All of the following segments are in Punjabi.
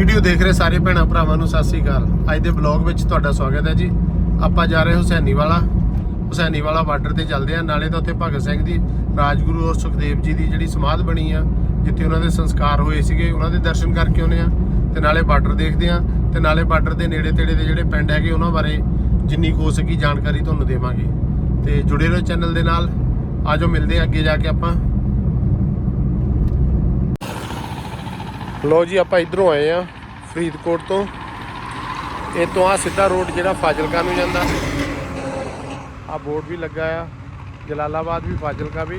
ਵੀਡੀਓ ਦੇਖ ਰਹੇ ਸਾਰੇ ਭੈਣਾਂ ਭਰਾਵਾਂ ਨੂੰ ਸਤਿ ਸ੍ਰੀ ਅਕਾਲ। ਅੱਜ ਦੇ ਬਲੌਗ ਵਿੱਚ ਤੁਹਾਡਾ ਸਵਾਗਤ ਹੈ ਜੀ। ਆਪਾਂ ਜਾ ਰਹੇ ਹੁਸੈਨੀ ਵਾਲਾ ਹੁਸੈਨੀ ਵਾਲਾ ਬਾਰਡਰ ਤੇ ਚੱਲਦੇ ਆ ਨਾਲੇ ਤਾਂ ਉੱਥੇ ਭਗਤ ਸਿੰਘ ਦੀ, ਰਾਜਗੁਰੂ ਔਰ ਸੁਖਦੇਵ ਜੀ ਦੀ ਜਿਹੜੀ ਸਮਾਧ ਬਣੀ ਆ, ਜਿੱਥੇ ਉਹਨਾਂ ਦੇ ਸੰਸਕਾਰ ਹੋਏ ਸੀਗੇ, ਉਹਨਾਂ ਦੇ ਦਰਸ਼ਨ ਕਰਕੇ ਆਉਨੇ ਆ ਤੇ ਨਾਲੇ ਬਾਰਡਰ ਦੇਖਦੇ ਆ ਤੇ ਨਾਲੇ ਬਾਰਡਰ ਦੇ ਨੇੜੇ ਤੇੜੇ ਦੇ ਜਿਹੜੇ ਪਿੰਡ ਹੈਗੇ, ਉਹਨਾਂ ਬਾਰੇ ਜਿੰਨੀ ਕੁ ਹੋ ਸਕੀ ਜਾਣਕਾਰੀ ਤੁਹਾਨੂੰ ਦੇਵਾਂਗੇ। ਤੇ ਜੁੜੇ ਰਹੋ ਚੈਨਲ ਦੇ ਨਾਲ। ਆਜੋ ਮਿਲਦੇ ਆ ਅੱਗੇ ਜਾ ਕੇ ਆਪਾਂ। ਲੋ ਜੀ, ਆਪਾਂ ਇਧਰੋਂ ਆਏ ਆ ਫਰੀਦਕੋਟ ਤੋਂ। ਇਹ ਤੋਂ ਆ ਸਿੱਧਾ ਰੋਡ ਜਿਹੜਾ ਫਾਜ਼ਿਲਕਾ ਨੂੰ ਜਾਂਦਾ। ਆ ਬੋਰਡ ਵੀ ਲੱਗਾ ਆ। ਜਲਾਲਾਬਾਦ ਵੀ, ਫਾਜ਼ਿਲਕਾ ਵੀ।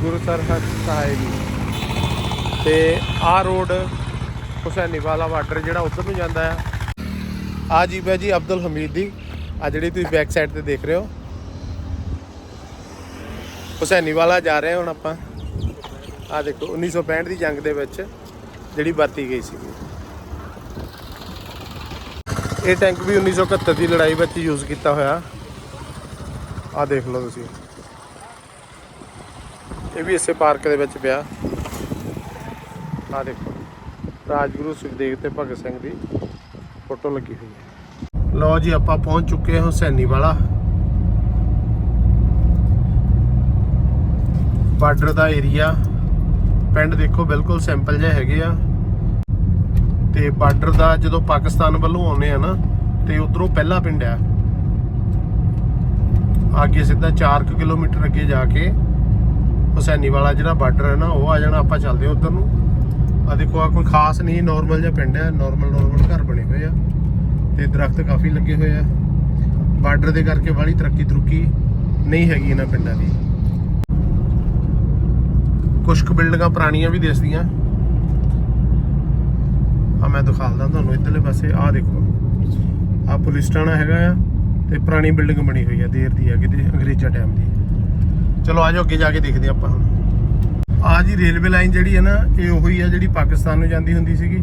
ਗੁਰੂ ਸਰਹੱਦ ਸਹਾਇ ਵੀ ਤੇ ਆ ਰੋਡ ਹੁਸੈਨੀਵਾਲਾ ਬਾਰਡਰ ਜਿਹੜਾ ਉੱਧਰ ਨੂੰ ਜਾਂਦਾ ਆ। ਆ ਜੀ ਬੈ ਜੀ ਅਬਦੁਲ ਹਮੀਦ ਦੀ। ਆ ਜਿਹੜੀ ਤੁਸੀਂ ਬੈਕ ਸਾਈਡ ਤੇ ਦੇਖ ਰਹੇ ਹੋ। ਹੁਸੈਨੀਵਾਲਾ ਜਾ ਰਹੇ ਹਾਂ ਹੁਣ ਆਪਾਂ। ਆ ਦੇਖੋ 1965 ਦੀ ਜੰਗ ਦੇ ਵਿੱਚ ਜਿਹੜੀ ਵਰਤੀ ਗਈ ਸੀ। ਇਹ ਟੈਂਕ ਵੀ 1971 ਦੀ ਲੜਾਈ ਵਿੱਚ ਯੂਜ਼ ਕੀਤਾ ਹੋਇਆ। ਆ ਦੇਖ ਲਓ ਤੁਸੀਂ। ਇਹ ਵੀ ਇਸੇ ਪਾਰਕ ਦੇ ਵਿੱਚ ਪਿਆ। ਆ ਦੇਖੋ, ਰਾਜਗੁਰੂ ਸੁਖਦੇਵ ਤੇ ਭਗਤ ਸਿੰਘ ਦੀ ਫੋਟੋ ਲੱਗੀ ਹੋਈ ਹੈ। ਲਓ ਜੀ, ਆਪਾਂ ਪਹੁੰਚ ਚੁੱਕੇ ਹਾਂ ਹੁਸੈਨੀ ਵਾਲਾ। ਬਾਰਡਰ ਦਾ ਏਰੀਆ ਪਿੰਡ ਦੇਖੋ ਬਿਲਕੁਲ ਸਿੰਪਲ ਜਿਹੇ ਹੈਗੇ ਆ। ਤੇ ਬਾਰਡਰ ਦਾ ਜਦੋਂ ਪਾਕਿਸਤਾਨ ਵੱਲੋਂ ਆਉਨੇ ਆ ਨਾ, ਤੇ ਉਧਰੋਂ ਪਹਿਲਾ ਪਿੰਡ ਆ। ਅੱਗੇ ਸਿੱਧਾ 4 ਕਿਲੋਮੀਟਰ ਅੱਗੇ ਜਾ ਕੇ ਹੁਸੈਨੀ ਵਾਲਾ ਜਿਹੜਾ ਬਾਰਡਰ ਹੈ ਨਾ, ਉਹ ਆ ਜਾਣਾ, ਆਪਾਂ ਚੱਲਦੇ ਹਾਂ ਉਧਰ ਨੂੰ। ਆ ਦੇਖੋ ਆ ਕੋਈ ਖਾਸ ਨਹੀਂ ਨਾਰਮਲ ਜਿਹਾ ਪਿੰਡ ਹੈ ਨਾਰਮਲ ਨਾਰਮਲ ਘਰ ਬਣੇ ਹੋਏ ਆ। ਤੇ ਦਰਖਤ ਕਾਫੀ ਲੱਗੇ ਹੋਏ ਆ। ਬਾਰਡਰ ਦੇ ਕਰਕੇ ਵਾਲੀ ਤਰੱਕੀ ਤਰੁੱਕੀ ਨਹੀਂ ਹੈਗੀ ਇਹਨਾਂ ਪਿੰਡਾਂ ਦੀ। ਕੁਝ ਕੁ ਬਿਲਡਿੰਗਾਂ ਪੁਰਾਣੀਆਂ ਵੀ ਦਿਸਦੀਆਂ। ਆ ਮੈਂ ਦਿਖਾਲਦਾ ਤੁਹਾਨੂੰ ਇੱਧਰਲੇ ਪਾਸੇ ਆ ਦੇਖੋ। ਆ ਪੁਲਿਸ ਥਾਣਾ ਹੈਗਾ ਆ ਤੇ ਪੁਰਾਣੀ ਬਿਲਡਿੰਗ ਬਣੀ ਹੋਈ ਆ, ਦੇਰ ਦੀ ਆ, ਕਿਤੇ ਅੰਗਰੇਜ਼ਾਂ ਟਾਈਮ ਦੀ। ਚਲੋ ਆਜੋ ਅੱਗੇ ਜਾ ਕੇ ਦੇਖਦੇ ਆਪਾਂ ਹੁਣ। ਆ ਜੀ ਰੇਲਵੇ ਲਾਈਨ ਜਿਹੜੀ ਹੈ ਨਾ, ਇਹ ਉਹੀ ਆ ਜਿਹੜੀ ਪਾਕਿਸਤਾਨ ਨੂੰ ਜਾਂਦੀ ਹੁੰਦੀ ਸੀਗੀ।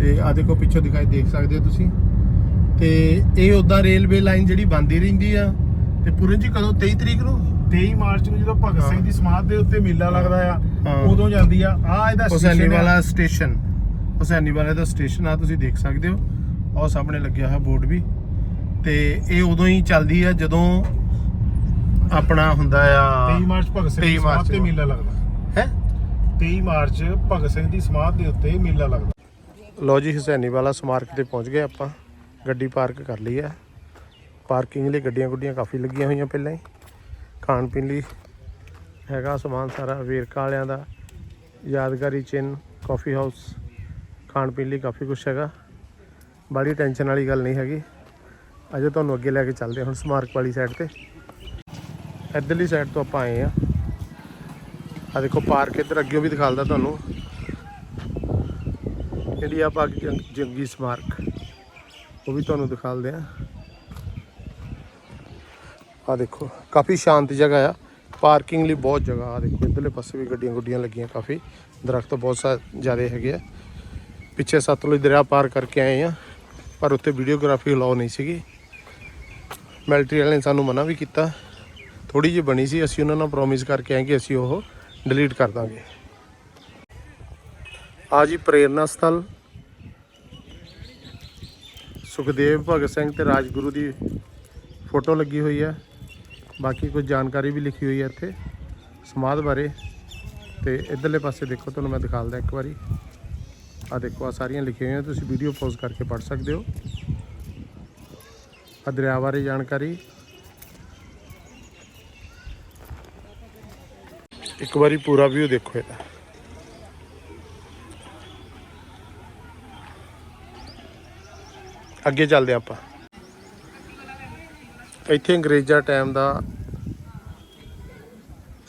ਤੇ ਆ ਦੇਖੋ, ਪਿੱਛੋਂ ਦਿਖਾਈ ਦੇਖ ਸਕਦੇ ਹੋ ਤੁਸੀਂ। ਤੇ ਇਹ ਉਦਾਂ ਰੇਲਵੇ ਲਾਈਨ ਜਿਹੜੀ ਬੰਦੀ ਰਹਿੰਦੀ ਆ, ਤੇ ਪੂਰਨ ਜੀ ਕਦੋਂ? 23 ਤਰੀਕ ਨੂੰ? 23 ਮਾਰਚ ਨੂੰ ਜਦੋਂ ਭਗਤ ਸਿੰਘ ਦੀ ਸਮਾਧ ਦੇ ਉੱਤੇ ਮੇਲਾ ਲੱਗਦਾ ਆ। ਉਦੋਂ ਜਾਂਦੀ ਆ। ਆ ਇਹਦਾ ਹੁਸੈਨੀ। ਵਾਲਾ ਸਟੇਸ਼ਨ ਹੁਸੈਨੀ ਵਾਲੇ ਦਾ ਸਟੇਸ਼ਨ ਆ ਤੁਸੀਂ ਦੇਖ ਸਕਦੇ ਹੋ। ਉਹ ਸਾਹਮਣੇ ਲੱਗਿਆ ਹੋਇਆ ਬੋਰਡ ਵੀ। ਤੇ ਇਹ ਉਦੋਂ ਹੀ ਚੱਲਦੀ ਆ ਜਦੋਂ ਆਪਣਾ ਹੁੰਦਾ ਆ 23 ਮਾਰਚ ਭਗਤ ਸਿੰਘ 23 ਦੀ ਸਮਾਧ ਤੇ। ਮੇਲਾ ਲੱਗਦਾ। ਹੈ? 23 ਮਾਰਚ ਭਗਤ ਸਿੰਘ ਦੀ ਸਮਾਧ ਦੇ ਉੱਤੇ ਮੇਲਾ ਲੱਗਦਾ। ਲੋ ਜੀ ਹੁਸੈਨੀ ਵਾਲਾ ਸਮਾਰਕ ਤੇ ਪਹੁੰਚ ਗਏ ਆਪਾਂ। ਗੱਡੀ ਪਾਰਕ ਕਰ ਲਈ ਆ। ਪਾਰਕਿੰਗ ਲਈ ਗੱਡੀਆਂ ਗੁੱਡੀਆਂ ਕਾਫੀ ਲੱਗੀਆਂ ਹੋਈਆਂ ਪਹਿਲਾਂ ਹੀ। ਖਾਣ ਪੀਣ ਲਈ ਹੈਗਾ ਸਮਾਨ ਸਾਰਾ ਵੇਰਕਾ ਵਾਲਿਆਂ ਦਾ। ਯਾਦਗਾਰੀ ਚਿੰਨ ਕਾਫੀ ਹਾਊਸ ਖਾਣ ਪੀਣ ਲਈ ਕਾਫੀ ਕੁਝ ਹੈਗਾ। ਬੜੀ ਟੈਨਸ਼ਨ ਵਾਲੀ ਗੱਲ ਨਹੀਂ ਹੈਗੀ। ਅਜੇ ਤੁਹਾਨੂੰ ਅੱਗੇ ਲੈ ਕੇ ਚੱਲਦੇ ਹੁਣ ਸਮਾਰਕ ਵਾਲੀ ਸਾਈਡ ਤੇ। ਇੱਧਰਲੀ ਸਾਈਡ ਤੋਂ ਆਪਾਂ ਆਏ ਆ ਆ ਦੇਖੋ ਪਾਰਕ ਇੱਧਰ ਅੱਗੇ ਵੀ ਦਿਖਾਲਦਾ ਤੁਹਾਨੂੰ। ਜਿਹੜੀ ਆ ਪਾਕ ਜੰਗੀ ਸਮਾਰਕ। ਉਹ ਵੀ ਤੁਹਾਨੂੰ ਦਿਖਾਲਦੇ ਆ ਆ ਦੇਖੋ, ਕਾਫੀ ਸ਼ਾਂਤ ਜਗ੍ਹਾ ਆ। ਪਾਰਕਿੰਗ ਲਈ ਬਹੁਤ ਜਗ੍ਹਾ ਆ। ਦੇਖੋ, ਇਧਰਲੇ ਪਾਸੇ ਵੀ ਗੱਡੀਆਂ ਗੁੱਡੀਆਂ ਲੱਗੀਆਂ ਕਾਫੀ। ਦਰਖਤ ਬਹੁਤ ਸਾ, ਜ਼ਿਆਦਾ ਹੈਗੇ ਆ। ਪਿੱਛੇ ਸਤਲੁਜ ਦਰਿਆ ਪਾਰ ਕਰਕੇ ਆਏ ਆ। ਪਰ ਉੱਥੇ ਵੀਡੀਓਗ੍ਰਾਫੀ ਅਲਾਉ ਨਹੀਂ ਸੀਗੀ। ਮਿਲਟਰੀ ਵਾਲਿਆਂ ਨੇ ਸਾਨੂੰ ਮਨਾ ਵੀ ਕੀਤਾ। ਥੋੜੀ ਜਿਹੀ ਬਣੀ ਸੀ। ਅਸੀਂ ਉਹਨਾਂ ਨਾਲ ਪ੍ਰੋਮਿਸ ਕਰਕੇ ਆਏ ਕਿ ਅਸੀਂ ਉਹ ਡਿਲੀਟ ਕਰ ਦਾਂਗੇ। ਆ ਜੀ ਪ੍ਰੇਰਨਾ ਸਥਲ। ਸੁਖਦੇਵ ਭਗਤ ਸਿੰਘ ਤੇ ਰਾਜਗੁਰੂ ਦੀ ਫੋਟੋ ਲੱਗੀ ਹੋਈ ਹੈ ਬਾਕੀ ਕੁਝ ਜਾਣਕਾਰੀ ਵੀ ਲਿਖੀ ਹੋਈ ਹੈ ਇੱਥੇ, ਸਮਾਧ ਬਾਰੇ। ਤੇ ਇਧਰਲੇ ਪਾਸੇ ਦੇਖੋ, ਤੁਹਾਨੂੰ ਮੈਂ ਦਿਖਾਲਦਾ ਇੱਕ ਵਾਰੀ। ਆ ਦੇਖੋ ਆ ਸਾਰੀਆਂ ਲਿਖੀਆਂ ਹੋਈਆਂ, ਤੁਸੀਂ ਵੀਡੀਓ ਪੌਜ਼ ਕਰਕੇ ਪੜ੍ਹ ਸਕਦੇ ਹੋ। ਆ ਦਰਿਆ ਬਾਰੇ ਜਾਣਕਾਰੀ। ਇੱਕ ਵਾਰੀ ਪੂਰਾ ਵਿਊ ਦੇਖੋ ਇਹਦਾ। ਅੱਗੇ ਚੱਲਦੇ ਆਪਾਂ। ਇੱਥੇ ਅੰਗਰੇਜ਼ਾਂ ਟਾਈਮ ਦਾ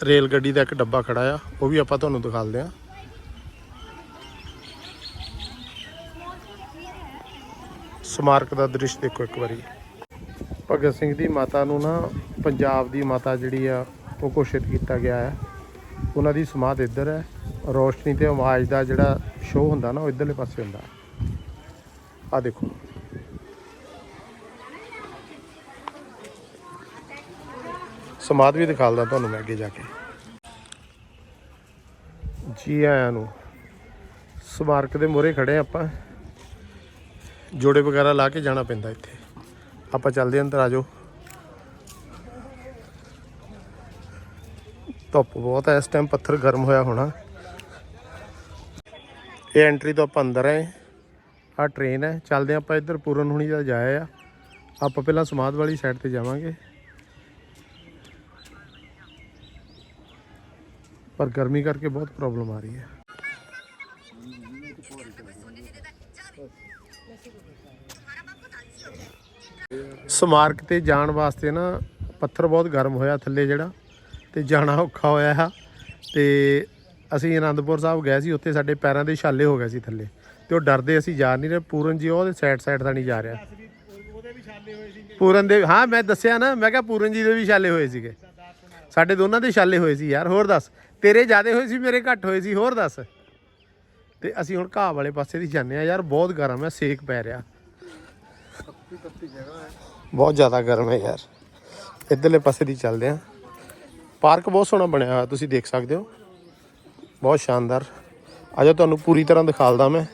ਰੇਲ ਗੱਡੀ ਦਾ ਇੱਕ ਡੱਬਾ ਖੜਾ ਆ, ਉਹ ਵੀ ਆਪਾਂ ਤੁਹਾਨੂੰ ਦਿਖਾਲਦੇ ਆ ਸਮਾਰਕ ਦਾ ਦ੍ਰਿਸ਼ ਦੇਖੋ ਇੱਕ ਵਾਰੀ। ਭਗਤ ਸਿੰਘ ਦੀ ਮਾਤਾ ਨੂੰ ਨਾ, ਪੰਜਾਬ ਦੀ ਮਾਤਾ ਜਿਹੜੀ ਆ, ਉਹ ਘੋਸ਼ਿਤ ਕੀਤਾ ਗਿਆ ਹੈ ਉਹਨਾਂ ਦੀ ਸਮਾਧ ਇੱਧਰ ਹੈ। ਰੋਸ਼ਨੀ ਤੇ ਆਵਾਜ਼ ਦਾ ਜਿਹੜਾ ਸ਼ੋਅ ਹੁੰਦਾ ਨਾ, ਉਹ ਇੱਧਰਲੇ ਪਾਸੇ ਹੁੰਦਾ। ਆ ਦੇਖੋ। ਸਮਾਧ ਵੀ ਦਿਖਾਲਦਾ ਤੁਹਾਨੂੰ ਮੈਂ ਅੱਗੇ ਜਾ ਕੇ। ਜੀ ਆਇਆਂ ਨੂੰ। ਸਮਾਰਕ ਦੇ ਮੋਹਰੇ ਖੜੇ ਹਾਂ ਆਪਾਂ। ਜੋੜੇ ਵਗੈਰਾ ਲਾ ਕੇ ਜਾਣਾ ਪੈਂਦਾ ਇੱਥੇ। ਆਪਾਂ ਚੱਲਦੇ ਹਾਂ ਅੰਦਰ, ਆ ਜਾਓ। ਧੁੱਪ ਬਹੁਤ ਹੈ ਇਸ ਟਾਈਮ ਪੱਥਰ ਗਰਮ ਹੋਇਆ ਹੋਣਾ। ਇਹ ਐਂਟਰੀ ਤੋਂ ਆਪਾਂ ਅੰਦਰ ਆਏ। ਆ ਟ੍ਰੇਨ ਹੈ। ਚੱਲਦੇ ਹਾਂ ਆਪਾਂ ਇੱਧਰ ਪੂਰਨ ਹੁਣੀ ਦਾ ਜਾਇਆ ਆ। ਆਪਾਂ ਪਹਿਲਾਂ ਸਮਾਧ ਵਾਲੀ ਸਾਈਡ ਤੇ ਜਾਵਾਂਗੇ। ਪਰ ਗਰਮੀ ਕਰਕੇ ਬਹੁਤ ਪ੍ਰੋਬਲਮ ਆ ਰਹੀ ਹੈ। ਸਮਾਰਕ ਤੇ ਜਾਣ ਵਾਸਤੇ ਨਾ ਪੱਥਰ ਬਹੁਤ ਗਰਮ ਹੋਇਆ ਥੱਲੇ ਜਿਹੜਾ, ਤੇ ਜਾਣਾ ਔਖਾ ਹੋਇਆ ਹੈ ਤੇ ਅਸੀਂ ਆਨੰਦਪੁਰ ਸਾਹਿਬ ਗਏ ਸੀ, ਉੱਥੇ ਸਾਡੇ ਪੈਰਾਂ ਦੇ ਛਾਲੇ ਹੋ ਗਏ ਸੀ ਥੱਲੇ। ਤੇ ਉਹ ਡਰਦੇ ਅਸੀਂ ਜਾ ਨਹੀਂ ਰਹੇ, ਪੂਰਨ ਜੀ ਉਹਦੇ ਸਾਈਡ ਸਾਈਡ ਦਾ ਨਹੀਂ ਜਾ ਰਿਹਾ। ਪੂਰਨ ਦੇ, ਹਾਂ ਮੈਂ ਦੱਸਿਆ ਨਾ, ਮੈਂ ਕਿਹਾ ਪੂਰਨ ਜੀ ਦੇ ਵੀ ਛਾਲੇ ਹੋਏ ਸੀਗੇ। ਸਾਡੇ ਦੋਨਾਂ ਦੇ ਛਾਲੇ ਹੋਏ ਸੀ ਯਾਰ, ਹੋਰ ਦੱਸ। ਤੇਰੇ ਜ਼ਿਆਦੇ ਹੋਏ ਸੀ, ਮੇਰੇ ਘੱਟ ਹੋਏ ਸੀ, ਹੋਰ ਦੱਸ। ਤੇ ਅਸੀਂ ਹੁਣ ਘਾਹ ਵਾਲੇ ਪਾਸੇ ਦੀ ਜਾਂਦੇ ਆ ਯਾਰ ਬਹੁਤ ਗਰਮ ਹੈ, ਸੇਕ ਪੈ ਰਿਹਾ। ਬਹੁਤ ਜ਼ਿਆਦਾ ਗਰਮ ਹੈ ਯਾਰ। ਇੱਧਰਲੇ ਪਾਸੇ ਦੀ ਚੱਲਦੇ ਆ ਪਾਰਕ ਬਹੁਤ ਸੋਹਣਾ ਬਣਿਆ ਹੋਇਆ, ਤੁਸੀਂ ਦੇਖ ਸਕਦੇ ਹੋ। ਬਹੁਤ ਸ਼ਾਨਦਾਰ। ਆਜਾ ਤੁਹਾਨੂੰ ਪੂਰੀ ਤਰ੍ਹਾਂ ਦਿਖਾਲਦਾ ਮੈਂ।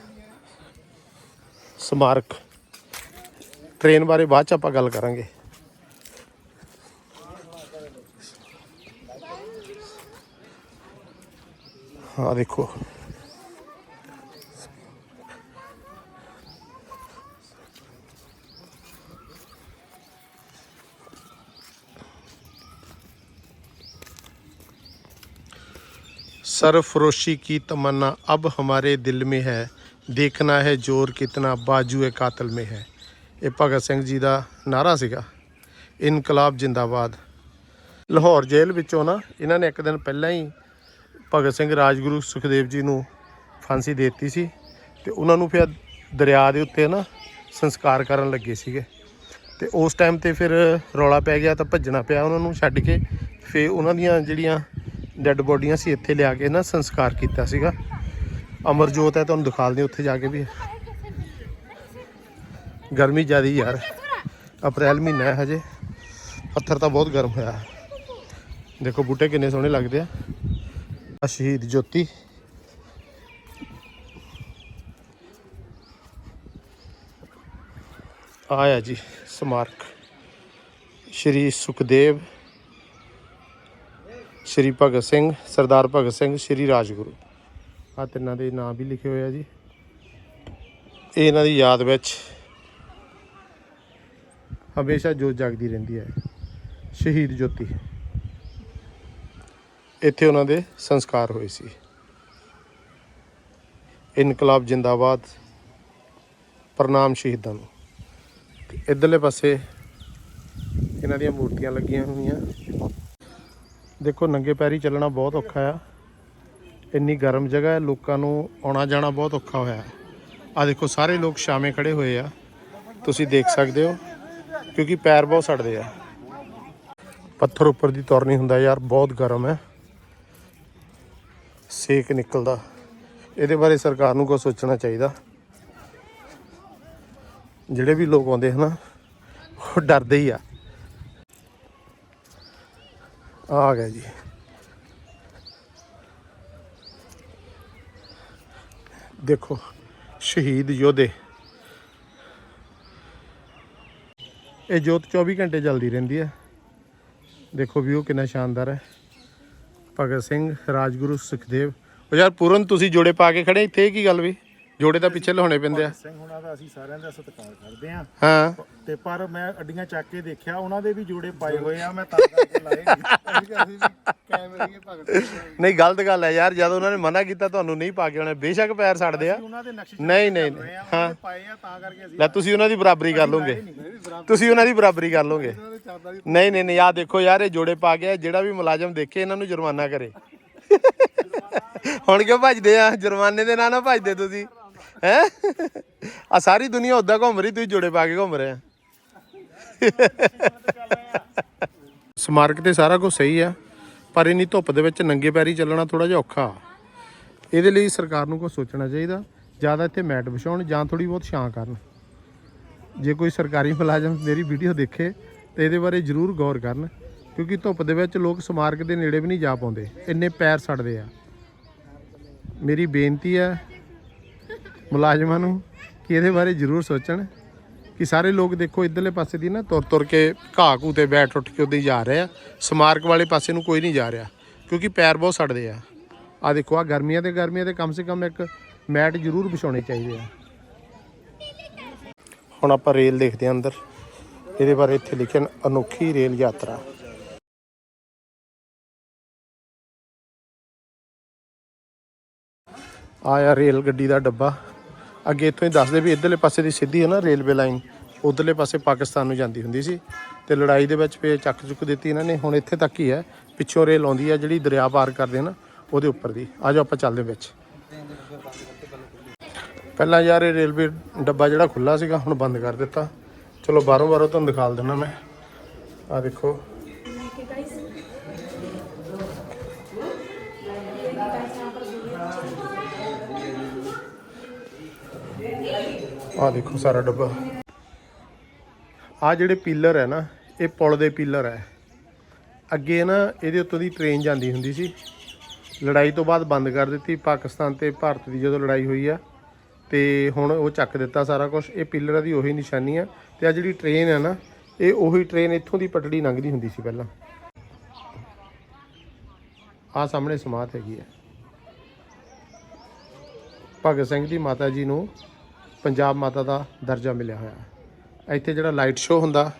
ਸਮਾਰਕ। ਟ੍ਰੇਨ ਬਾਰੇ ਬਾਅਦ ਚ ਆਪਾਂ ਗੱਲ ਕਰਾਂਗੇ। ਹਾਂ ਦੇਖੋ सरफरोशी की तमन्ना अब हमारे दिल में है ਦੇਖਣਾ ਹੈ ਜ਼ੋਰ ਕਿਤਨਾ ਬਾਜੂ ਹੈ ਕਾਤਲ ਮੇ ਹੈ ਇਹ ਭਗਤ ਸਿੰਘ ਜੀ ਦਾ ਨਾਰਾ ਸੀਗਾ ਇਨਕਲਾਬ ਜਿੰਦਾਬਾਦ ਲਾਹੌਰ ਜੇਲ੍ਹ ਵਿੱਚੋਂ ਨਾ ਇਹਨਾਂ ਨੇ ਇੱਕ ਦਿਨ ਪਹਿਲਾਂ ਹੀ ਭਗਤ ਸਿੰਘ ਰਾਜਗੁਰੂ ਸੁਖਦੇਵ ਜੀ ਨੂੰ ਫਾਂਸੀ ਦੇ ਦਿੱਤੀ ਸੀ ਤੇ ਉਹਨਾਂ ਨੂੰ ਫਿਰ ਦਰਿਆ ਦੇ ਉੱਤੇ ਨਾ ਸੰਸਕਾਰ ਕਰਨ ਲੱਗੇ ਸੀਗੇ। ਤੇ ਉਸ ਟਾਈਮ ਤੇ ਫਿਰ ਰੌਲਾ ਪੈ ਗਿਆ ਤਾਂ ਭੱਜਣਾ ਪਿਆ ਉਹਨਾਂ ਨੂੰ ਛੱਡ ਕੇ। ਫਿਰ ਉਹਨਾਂ ਦੀਆਂ ਜਿਹੜੀਆਂ ਡੈੱਡ ਬੋਡੀਆਂ ਸੀ ਇੱਥੇ ਲਿਆ ਕੇ ਨਾ ਸੰਸਕਾਰ ਕੀਤਾ ਸੀਗਾ। ਅਮਰਜੋਤ ਹੈ, ਤੁਹਾਨੂੰ ਦਿਖਾ ਦਿੰਦੇ ਉੱਥੇ ਜਾ ਕੇ ਵੀ। ਗਰਮੀ ਜ਼ਿਆਦੀ ਯਾਰ, ਅਪ੍ਰੈਲ ਮਹੀਨਾ ਹੈ ਹਜੇ। ਪੱਥਰ ਤਾਂ ਬਹੁਤ ਗਰਮ ਹੋਇਆ। ਦੇਖੋ ਬੂਟੇ ਕਿੰਨੇ ਸੋਹਣੇ ਲੱਗਦੇ ਆ। ਸ਼ਹੀਦ ਜੋਤੀ। ਆਇਆ ਜੀ ਸਮਾਰਕ। ਸ਼੍ਰੀ ਸੁਖਦੇਵ, ਸ਼੍ਰੀ ਭਗਤ ਸਿੰਘ, ਸਰਦਾਰ ਭਗਤ ਸਿੰਘ, ਸ਼੍ਰੀ ਰਾਜਗੁਰੂ। ਆ ਤਿੰਨਾਂ ਦੇ ਨਾਮ ਵੀ ਲਿਖੇ ਹੋਏ ਆ ਜੀ। ਇਹ ਇਹਨਾਂ ਦੀ ਯਾਦ ਵਿੱਚ ਹਮੇਸ਼ਾ ਜੋਤ ਜਗਦੀ ਰਹਿੰਦੀ ਹੈ। ਸ਼ਹੀਦ ਜੋਤੀ। ਇੱਥੇ ਉਹਨਾਂ ਦੇ ਸੰਸਕਾਰ ਹੋਏ ਸੀ। ਇਨਕਲਾਬ ਜਿੰਦਾਬਾਦ, ਪ੍ਰਣਾਮ ਸ਼ਹੀਦਾਂ ਨੂੰ। ਤੇ ਇੱਧਰਲੇ ਪਾਸੇ ਇਹਨਾਂ ਦੀਆਂ ਮੂਰਤੀਆਂ ਲੱਗੀਆਂ ਹੋਈਆਂ। ਦੇਖੋ, ਨੰਗੇ ਪੈਰੀ ਚੱਲਣਾ ਬਹੁਤ ਔਖਾ ਆ। ਇੰਨੀ ਗਰਮ ਜਗ੍ਹਾ ਹੈ, ਲੋਕਾਂ ਨੂੰ ਆਉਣਾ ਜਾਣਾ ਬਹੁਤ ਔਖਾ ਹੋਇਆ। ਆ ਦੇਖੋ, ਸਾਰੇ ਲੋਕ ਸ਼ਾਮੇ ਖੜੇ ਹੋਏ ਆ। ਤੁਸੀਂ ਦੇਖ ਸਕਦੇ ਹੋ, ਕਿਉਂਕਿ ਪੈਰ ਬਹੁਤ ਸੜਦੇ ਆ। ਪੱਥਰ ਉੱਪਰ ਦੀ ਤੁਰ ਨਹੀਂ ਹੁੰਦਾ ਯਾਰ, ਬਹੁਤ ਗਰਮ ਹੈ। ਸੇਕ ਨਿਕਲਦਾ। ਇਹਦੇ ਬਾਰੇ ਸਰਕਾਰ ਨੂੰ ਕੁਝ ਸੋਚਣਾ ਚਾਹੀਦਾ। ਜਿਹੜੇ ਵੀ ਲੋਕ ਆਉਂਦੇ ਹਨਾ, ਉਹ ਡਰਦੇ ਹੀ ਆ। ਆ ਗਿਆ ਜੀ। ਦੇਖੋ, ਸ਼ਹੀਦ ਯੋਧੇ। ਇਹ ਜੋਤ 24 ਘੰਟੇ ਚੱਲਦੀ ਰਹਿੰਦੀ ਹੈ ਦੇਖੋ ਵਿਊ ਕਿੰਨਾ ਸ਼ਾਨਦਾਰ ਹੈ। ਭਗਤ ਸਿੰਘ, ਰਾਜਗੁਰੂ, ਸੁਖਦੇਵ। ਉਹ ਯਾਰ ਪੂਰਨ ਤੁਸੀਂ ਜੋੜੇ ਪਾ ਕੇ ਖੜੇ, ਇੱਥੇ ਇਹ ਕੀ ਗੱਲ ਵੀ? ਜੋੜੇ ਤਾਂ ਪਿੱਛੇ ਲਾਉਣੇ ਪੈਂਦੇ ਆ। ਸਿੰਘ ਹੁਣਾਂ ਦਾ ਅਸੀਂ ਸਾਰਿਆਂ ਦਾ ਸਤਿਕਾਰ ਕਰਦੇ ਆਂ ਹਾਂ। ਤੇ ਪਰ ਮੈਂ ਅੱਡੀਆਂ ਚੱਕ ਕੇ ਦੇਖਿਆ ਉਹਨਾਂ ਦੇ ਵੀ ਜੋੜੇ ਪਾਏ ਹੋਏ ਆ ਮੈਂ ਤਾਂ ਕਰਕੇ ਲਾਏ ਨਹੀਂ। ਕੈਮਰੇ ਭਗਤ ਨਹੀਂ ਗਲਤ ਗੱਲ ਹੈ ਯਾਰ ਜਦ ਉਹਨਾਂ ਨੇ ਮਨਾ ਕੀਤਾ ਤੁਹਾਨੂੰ ਨਹੀਂ ਪਾ ਕੇ ਆਉਣੇ ਬੇਸ਼ੱਕ ਪੈਰ ਸੜਦੇ ਆ। ਉਹਨਾਂ ਦੇ ਨਕਸ਼ ਨਹੀਂ ਨਹੀਂ ਹਾਂ। ਉਹਨਾਂ ਦੇ ਪਾਏ ਆ ਤਾਂ ਕਰਕੇ ਅਸੀਂ ਲੈ ਤੁਸੀਂ ਉਹਨਾਂ ਦੀ ਬਰਾਬਰੀ ਕਰ ਲੋਗੇ ਤੁਸੀਂ ਉਹਨਾਂ ਦੀ ਬਰਾਬਰੀ ਕਰ ਲੋਗੇ ਨਹੀਂ ਨਹੀਂ ਨਹੀਂ ਆ ਦੇਖੋ ਯਾਰ ਇਹ ਜੋੜੇ ਪਾ ਕੇ ਜਿਹੜਾ ਵੀ ਮੁਲਾਜ਼ਮ ਦੇਖੇ ਇਹਨਾਂ ਨੂੰ ਜੁਰਮਾਨਾ ਕਰੇ। ਹੁਣ ਕਿਉਂ ਭੱਜਦੇ ਆ? ਜੁਰਮਾਨੇ ਦੇ ਨਾਂ ਨਾ ਭੱਜਦੇ ਤੁਸੀਂ। ਹੈ? ਆ ਸਾਰੀ ਦੁਨੀਆ ਉਦਾਂ ਘੁੰਮ ਰਹੀ, ਤੁਸੀਂ ਜੋੜੇ ਪਾ ਕੇ ਘੁੰਮ ਰਹੇ ਆ। ਸਮਾਰਕ ਤੇ ਸਾਰਾ ਕੁਝ ਸਹੀ ਆ, ਪਰ ਇੰਨੀ ਧੁੱਪ ਦੇ ਵਿੱਚ ਨੰਗੇ ਪੈਰੀ ਚੱਲਣਾ ਥੋੜਾ ਜਿਹਾ ਔਖਾ। ਇਹਦੇ ਲਈ ਸਰਕਾਰ ਨੂੰ ਕੁਝ ਸੋਚਣਾ ਚਾਹੀਦਾ ਜ਼ਿਆਦਾ ਇੱਥੇ ਮੈਟ ਵਿਛਾਉਣ, ਜਾਂ ਥੋੜੀ ਬਹੁਤ ਛਾਂ ਕਰਨ। ਜੇ ਕੋਈ ਸਰਕਾਰੀ ਮੁਲਾਜ਼ਮ ਮੇਰੀ ਵੀਡੀਓ ਦੇਖੇ, ਤੇ ਇਹਦੇ ਬਾਰੇ ਜ਼ਰੂਰ ਗੌਰ ਕਰਨ, ਕਿਉਂਕਿ ਧੁੱਪ ਦੇ ਵਿੱਚ ਲੋਕ ਸਮਾਰਕ ਦੇ ਨੇੜੇ ਵੀ ਨਹੀਂ ਜਾ ਪਾਉਂਦੇ, ਇੰਨੇ ਪੈਰ ਸੜਦੇ ਆ। ਮੇਰੀ ਬੇਨਤੀ ਹੈ ਮੁਲਾਜ਼ਮਾਂ ਨੂੰ ਕਿ ਇਹਦੇ ਬਾਰੇ ਜ਼ਰੂਰ ਸੋਚਣ ਕਿ ਸਾਰੇ ਲੋਕ ਦੇਖੋ ਇਧਰਲੇ ਪਾਸੇ ਦੀ ਨਾ ਤੁਰ ਤੁਰ ਕੇ ਘਾਹ ਘੂ ਤੇ ਬੈਠ ਉੱਠ ਕੇ ਉੱਧਰ ਜਾ ਰਹੇ ਆ। ਸਮਾਰਕ ਵਾਲੇ ਪਾਸੇ ਨੂੰ ਕੋਈ ਨਹੀਂ ਜਾ ਰਿਹਾ, ਕਿਉਂਕਿ ਪੈਰ ਬਹੁਤ ਸੜਦੇ ਆ। ਆ ਦੇਖੋ ਆ ਗਰਮੀਆਂ ਤੇ ਗਰਮੀਆਂ ਤੇ ਕਮ ਸੇ ਕਮ ਇੱਕ ਮੈਟ ਜ਼ਰੂਰ ਵਿਛਾਉਣੇ ਚਾਹੀਦੇ ਆ। ਹੁਣ ਆਪਾਂ ਰੇਲ ਦੇਖਦੇ ਆ ਅੰਦਰ। ਇਹਦੇ ਬਾਰੇ ਇੱਥੇ ਲਿਖਿਆ ਅਨੋਖੀ ਰੇਲ ਯਾਤਰਾ। ਆਇਆ ਰੇਲ ਗੱਡੀ ਦਾ ਡੱਬਾ। ਅੱਗੇ ਇੱਥੋਂ ਹੀ ਦੱਸਦੇ ਵੀ ਇਧਰਲੇ ਪਾਸੇ ਦੀ ਸਿੱਧੀ ਹੈ ਨਾ ਰੇਲਵੇ ਲਾਈਨ, ਉਧਰਲੇ ਪਾਸੇ ਪਾਕਿਸਤਾਨ ਨੂੰ ਜਾਂਦੀ ਹੁੰਦੀ ਸੀ। ਤੇ ਲੜਾਈ ਦੇ ਵਿੱਚ ਫੇ ਚੱਕ ਚੁੱਕ ਦਿੱਤੀ ਇਹਨਾਂ ਨੇ, ਹੁਣ ਇੱਥੇ ਤੱਕ ਹੀ ਹੈ। ਪਿੱਛੋਂ ਰੇਲ ਆਉਂਦੀ ਹੈ ਜਿਹੜੀ ਦਰਿਆ ਪਾਰ ਕਰਦੇ ਨਾ, ਉਹਦੇ ਉੱਪਰ ਦੀ। ਆ ਜਾਓ ਆਪਾਂ ਚੱਲਦੇ ਵਿੱਚ। ਪਹਿਲਾਂ ਯਾਰ ਇਹ ਰੇਲਵੇ ਡੱਬਾ ਜਿਹੜਾ ਖੁੱਲਾ ਸੀਗਾ, ਹੁਣ ਬੰਦ ਕਰ ਦਿੱਤਾ। ਚਲੋ ਬਾਹਰੋਂ ਬਾਹਰੋਂ ਤੁਹਾਨੂੰ ਦਿਖਾਲ ਦਿੰਦਾ ਮੈਂ। ਆ ਦੇਖੋ। ਆ ਦੇਖੋ ਸਾਰਾ ਡੱਬਾ। ਆ ਜਿਹੜੇ ਪੀਲਰ ਹੈ ਨਾ, ਇਹ ਪੁਲ ਦੇ ਪੀਲਰ ਹੈ। ਅੱਗੇ ਨਾ ਇਹਦੇ ਉੱਤੋਂ ਦੀ ਟ੍ਰੇਨ ਜਾਂਦੀ ਹੁੰਦੀ ਸੀ। ਲੜਾਈ ਤੋਂ ਬਾਅਦ ਬੰਦ ਕਰ ਦਿੱਤੀ ਪਾਕਿਸਤਾਨ ਤੇ ਭਾਰਤ ਦੀ ਜਦੋਂ ਲੜਾਈ ਹੋਈ ਆ। ਤੇ ਹੁਣ ਉਹ ਚੱਕ ਦਿੱਤਾ ਸਾਰਾ ਕੁਝ ਇਹ ਪਿੱਲਰਾਂ ਦੀ ਉਹੀ ਨਿਸ਼ਾਨੀ ਆ। ਤੇ ਆ ਜਿਹੜੀ ਟ੍ਰੇਨ ਹੈ ਨਾ, ਇਹ ਉਹੀ ਟ੍ਰੇਨ ਇੱਥੋਂ ਦੀ ਪਟੜੀ ਲੰਘਦੀ ਹੁੰਦੀ ਸੀ ਪਹਿਲਾਂ। ਆ ਸਾਹਮਣੇ ਸਮਾਤ ਹੈਗੀ ਹੈ ਭਗਤ ਸਿੰਘ ਦੀ ਮਾਤਾ ਜੀ ਨੂੰ ਪੰਜਾਬ ਮਾਤਾ ਦਾ ਦਰਜਾ ਮਿਲਿਆ ਹੋਇਆ ਹੈ। ਇੱਥੇ ਜਿਹੜਾ ਲਾਈਟ ਸ਼ੋਅ ਹੁੰਦਾ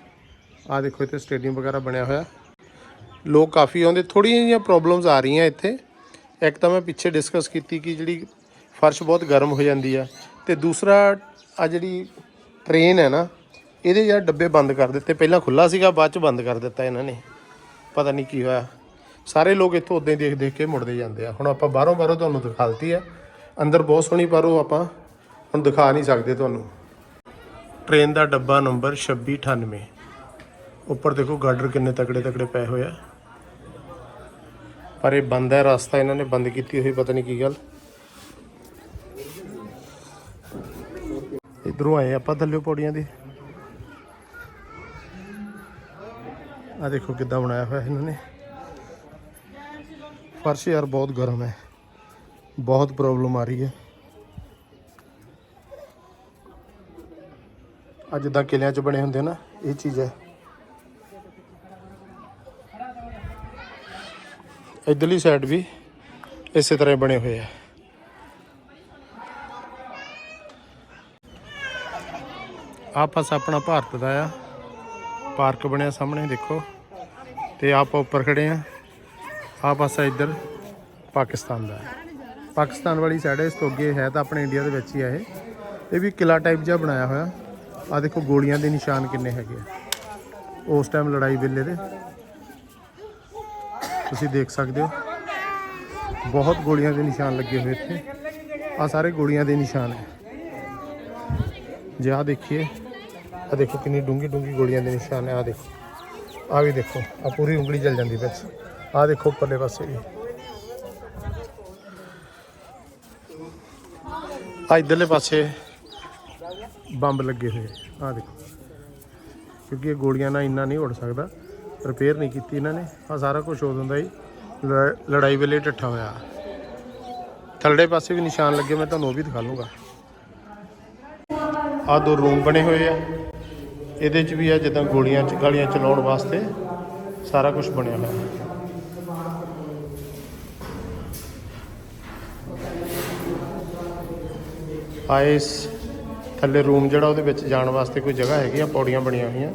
ਆ ਦੇਖੋ ਇੱਥੇ ਸਟੇਡੀਅਮ ਵਗੈਰਾ ਬਣਿਆ ਹੋਇਆ। ਲੋਕ ਕਾਫੀ ਆਉਂਦੇ, ਥੋੜ੍ਹੀਆਂ ਜਿਹੀਆਂ ਪ੍ਰੋਬਲਮਸ ਆ ਰਹੀਆਂ ਇੱਥੇ। ਇੱਕ ਤਾਂ ਮੈਂ ਪਿੱਛੇ ਡਿਸਕਸ ਕੀਤੀ ਕਿ ਜਿਹੜੀ ਫਰਸ਼ ਬਹੁਤ ਗਰਮ ਹੋ ਜਾਂਦੀ ਆ। ਤੇ ਦੂਸਰਾ, ਆ ਜਿਹੜੀ ਟ੍ਰੇਨ ਹੈ ਨਾ, ਇਹਦੇ ਯਾਰ ਡੱਬੇ ਬੰਦ ਕਰ ਦਿੱਤੇ। ਪਹਿਲਾਂ ਖੁੱਲਾ ਸੀਗਾ, ਬਾਅਦ ਚ ਬੰਦ ਕਰ ਦਿੱਤਾ ਇਹਨਾਂ ਨੇ। ਪਤਾ ਨਹੀਂ ਕੀ ਹੋਇਆ। ਸਾਰੇ ਲੋਕ ਇੱਥੋਂ ਉਦਾਂ ਹੀ ਦੇਖ ਦੇਖ ਕੇ ਮੁੜਦੇ ਜਾਂਦੇ ਆ। ਹੁਣ ਆਪਾਂ ਬਾਹਰੋਂ ਬਾਹਰੋਂ ਤੁਹਾਨੂੰ ਦਿਖਾਲਤੀ ਆ। ਅੰਦਰ ਬਹੁਤ ਸੋਹਣੀ ਪਰ ਉਹ ਆਪਾਂ ਹੁਣ ਦਿਖਾ ਨਹੀਂ ਸਕਦੇ ਤੁਹਾਨੂੰ। ਟ੍ਰੇਨ ਦਾ ਡੱਬਾ ਨੰਬਰ 2698 ਉੱਪਰ ਦੇਖੋ ਗਾਰਡਰ ਕਿੰਨੇ ਤਕੜੇ ਤਕੜੇ ਪਏ ਹੋਏ ਆ। ਪਰ ਇਹ ਬੰਦ ਹੈ, ਰਸਤਾ ਇਹਨਾਂ ਨੇ ਬੰਦ ਕੀਤੀ ਹੋਈ, ਪਤਾ ਨਹੀਂ ਕੀ ਗੱਲ। ਇਧਰੋਂ ਆਏ ਆਪਾਂ ਥੱਲੇ ਪੌੜੀਆਂ ਦੀ। ਆ ਦੇਖੋ ਕਿੱਦਾਂ ਬਣਾਇਆ ਹੋਇਆ ਇਹਨਾਂ ਨੇ। ਫਰਸ਼ ਯਾਰ ਬਹੁਤ ਗਰਮ ਹੈ। ਬਹੁਤ ਪ੍ਰੋਬਲਮ ਆ ਰਹੀ ਹੈ। ਅੱਜ ਜਿੱਦਾਂ ਕਿਲਿਆਂ 'ਚ ਬਣੇ ਹੁੰਦੇ ਨਾ, ਇਹ ਚੀਜ਼ ਹੈ। ਇਧਰਲੀ ਸਾਈਡ ਵੀ ਇਸੇ ਤਰ੍ਹਾਂ ਬਣੇ ਹੋਏ ਆ। ਆ ਪਾਸਾ ਆਪਣਾ ਭਾਰਤ ਦਾ ਆ। ਪਾਰਕ ਬਣਿਆ ਸਾਹਮਣੇ, ਦੇਖੋ। ਤੇ ਆਪਾਂ ਉੱਪਰ ਖੜੇ ਆ। ਆ ਪਾਸਾ ਇੱਧਰ ਪਾਕਿਸਤਾਨ ਦਾ ਹੈ। ਪਾਕਿਸਤਾਨ ਵਾਲੀ ਸਾਈਡ ਹੈ, ਇਸ ਤੋਂ ਅੱਗੇ ਹੈ ਤਾਂ ਆਪਣੇ ਇੰਡੀਆ ਦੇ ਵਿੱਚ ਹੀ ਆ ਇਹ। ਇਹ ਵੀ ਕਿਲਾ ਟਾਈਪ ਜਿਹਾ ਬਣਾਇਆ ਹੋਇਆ। ਆ ਦੇਖੋ ਗੋਲੀਆਂ ਦੇ ਨਿਸ਼ਾਨ ਕਿੰਨੇ ਹੈਗੇ ਆ। ਉਸ ਟਾਈਮ ਲੜਾਈ ਵੇਲੇ ਦੇ। ਤੁਸੀਂ ਦੇਖ ਸਕਦੇ ਹੋ। ਬਹੁਤ ਗੋਲੀਆਂ ਦੇ ਨਿਸ਼ਾਨ ਲੱਗੇ ਹੋਏ ਇੱਥੇ। ਆ ਸਾਰੇ ਗੋਲੀਆਂ ਦੇ ਨਿਸ਼ਾਨ ਹੈ ਜੇ ਆ ਦੇਖੀਏ ਆ ਦੇਖੋ ਕਿੰਨੀ ਡੂੰਗੀ ਡੂੰਗੀ ਗੋਲੀਆਂ ਦੇ ਨਿਸ਼ਾਨ ਹੈ ਆ ਦੇਖੋ। ਆ ਵੀ ਦੇਖੋ ਆ ਪੂਰੀ ਉਂਗਲੀ ਜਲ ਜਾਂਦੀ ਵਿੱਚ। ਆ ਦੇਖੋ ਉੱਪਰਲੇ ਪਾਸੇ ਵੀ। ਆ ਇਧਰਲੇ ਪਾਸੇ ਬੰਬ ਲੱਗੇ ਹੋਏ ਆ। ਦੇਖੋ। ਕਿਉਂਕਿ ਇਹ ਗੋਲੀਆਂ ਨਾਲ ਇੰਨਾ ਨਹੀਂ ਉੜ ਸਕਦਾ। ਰਿਪੇਅਰ ਨਹੀਂ ਕੀਤੀ ਇਹਨਾਂ ਨੇ। ਆ ਸਾਰਾ ਕੁਝ ਹੋ ਦਿੰਦਾ ਹੀ ਲੜਾਈ ਵੇਲੇ ਟੱਠਾ ਹੋਇਆ। ਥੱਲੜੇ ਪਾਸੇ ਵੀ ਨਿਸ਼ਾਨ ਲੱਗੇ, ਮੈਂ ਤੁਹਾਨੂੰ ਉਹ ਵੀ ਦਿਖਾ ਲੂੰਗਾ ਆ ਦੋ ਰੂਮ ਬਣੇ ਹੋਏ ਆ। ਇਹਦੇ 'ਚ ਵੀ ਆ, ਜਿੱਦਾਂ ਗੋਲੀਆਂ ਚ, ਗਾਲੀਆਂ ਚਲਾਉਣ ਵਾਸਤੇ ਸਾਰਾ ਕੁਝ ਬਣਿਆ ਹੋਇਆ। ਆ ਇਸ ਥੱਲੇ ਰੂਮ ਜਿਹੜਾ ਉਹਦੇ ਵਿੱਚ ਜਾਣ ਵਾਸਤੇ ਕੋਈ ਜਗ੍ਹਾ ਹੈਗੀ ਆ, ਪੌੜੀਆਂ ਬਣੀਆਂ ਹੋਈਆਂ,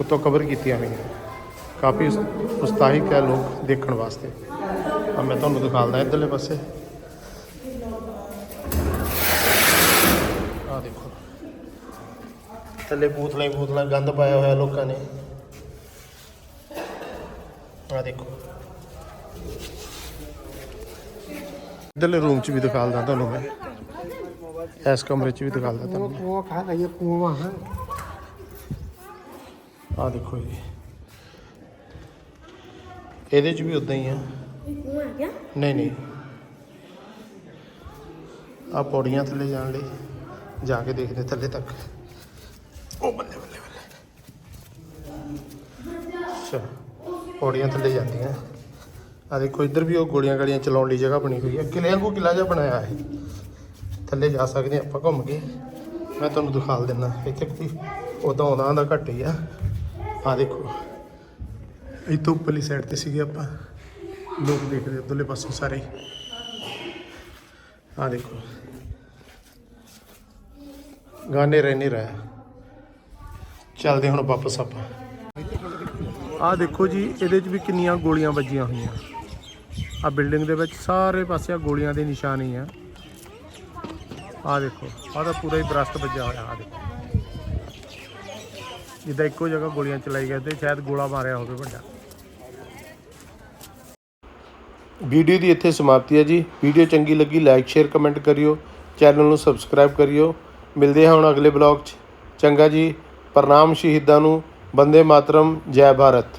ਉੱਤੋਂ ਕਵਰ ਕੀਤੀਆਂ ਹੋਈਆਂ। ਕਾਫੀ ਉਸ- ਉਤਸ਼ਾਹਿਤ ਹੈ ਲੋਕ ਦੇਖਣ ਵਾਸਤੇ। ਆ ਮੈਂ ਤੁਹਾਨੂੰ ਦਿਖਾਉਂਦਾ ਇੱਧਰਲੇ ਪਾਸੇ। ਆ ਦੇਖੋ। ਥੱਲੇ ਬੂਥਲਾਂ ਹੀ ਗੰਦ ਪਾਇਆ ਹੋਇਆ ਲੋਕਾਂ ਨੇ। ਆ ਦੇਖੋ। ਇੱਧਰਲੇ ਰੂਮ 'ਚ ਵੀ ਦਿਖਾਉਂਦਾ ਤੁਹਾਨੂੰ ਮੈਂ। ਇਸ ਕਮਰੇ 'ਚ ਵੀ ਦਿਖਾਉਂਦਾ ਤੁਹਾਨੂੰ। ਕੁਆ ਖਾ ਇਹ ਕੁਆ ਹੈ। ਆ ਦੇਖੋ ਜੀ। ਇਹਦੇ 'ਚ ਵੀ ਉਦਾਂ ਹੀ ਆ। ਨਹੀਂ ਨਹੀਂ। ਆ ਪੌੜੀਆਂ ਥੱਲੇ ਜਾਣ ਲਈ ਜਾ ਕੇ ਦੇਖਦੇ ਥੱਲੇ ਤੱਕ। ਉਹ ਬੱਲੇ ਬੱਲੇ ਬੱਲੇ। ਅੱਛਾ ਪੌੜੀਆਂ ਥੱਲੇ ਜਾਂਦੀਆਂ। ਆ ਦੇਖੋ ਇੱਧਰ ਵੀ ਉਹ ਗੋਲੀਆਂ ਗਾਲੀਆਂ ਚਲਾਉਣ ਲਈ ਜਗ੍ਹਾ ਬਣੀ ਹੋਈ ਹੈ। ਕਿਲੇ ਵਾਂਗੂ ਕਿਲਾ ਜਿਹਾ ਬਣਾਇਆ ਹੈ। ਥੱਲੇ ਜਾ ਸਕਦੇ ਹਾਂ, ਆਪਾਂ ਘੁੰਮ ਕੇ। ਮੈਂ ਤੁਹਾਨੂੰ ਦਿਖਾ ਦਿੰਦਾ। ਇੱਥੇ ਕੋਈ ਉਦੋਂ ਆਉਂਦਾ ਦਾ ਘੱਟ ਹੀ ਆ। ਆ ਦੇਖੋ। ਇੱਥੋਂ ਉੱਪਰਲੀ ਸਾਈਡ ਤੇ ਸੀਗੇ ਆਪਾਂ। ਲੋਕ ਦੇਖਦੇ ਉਧਰਲੇ ਪਾਸੋਂ ਸਾਰੇ। ਆ ਦੇਖੋ। ਗਾਣੇ ਰਹਿ ਨਹੀਂ ਰਿਹਾ। ਚੱਲਦੇ ਹੁਣ ਵਾਪਸ ਆਪਾਂ। ਆ ਦੇਖੋ ਜੀ, ਇਹਦੇ 'ਚ ਵੀ ਕਿੰਨੀਆਂ ਗੋਲੀਆਂ ਵੱਜੀਆਂ ਹੋਈਆਂ। ਆ ਬਿਲਡਿੰਗ ਦੇ ਵਿੱਚ ਸਾਰੇ ਪਾਸੇ ਆ ਗੋਲੀਆਂ ਦੇ ਨਿਸ਼ਾਨ ਹੀ ਆ। ਆ ਦੇਖੋ ਆ ਤਾਂ ਪੂਰਾ ਹੀ ਬਰਸਟ ਵੱਜਿਆ ਹੋਇਆ ਆ ਦੇਖੋ। ਜਿੱਦਾਂ ਇੱਕੋ ਜਗ੍ਹਾ ਗੋਲੀਆਂ ਚਲਾਈ ਗਏ ਤੇ ਸ਼ਾਇਦ ਗੋਲਾ ਮਾਰਿਆ ਹੋਵੇ ਵੱਡਾ। ਵੀਡੀਓ ਦੀ ਇੱਥੇ ਸਮਾਪਤੀ ਹੈ ਜੀ। ਵੀਡੀਓ ਚੰਗੀ ਲੱਗੀ, ਲਾਈਕ, ਸ਼ੇਅਰ, ਕਮੈਂਟ ਕਰਿਓ। ਚੈਨਲ ਨੂੰ ਸਬਸਕ੍ਰਾਈਬ ਕਰਿਓ। ਮਿਲਦੇ ਹਾਂ ਹੁਣ ਅਗਲੇ ਬਲੌਗ 'ਚ। ਚੰਗਾ ਜੀ। ਪ੍ਰਣਾਮ ਸ਼ਹੀਦਾਂ ਨੂੰ। ਬੰਦੇ ਮਾਤਰਮ। ਜੈ ਭਾਰਤ।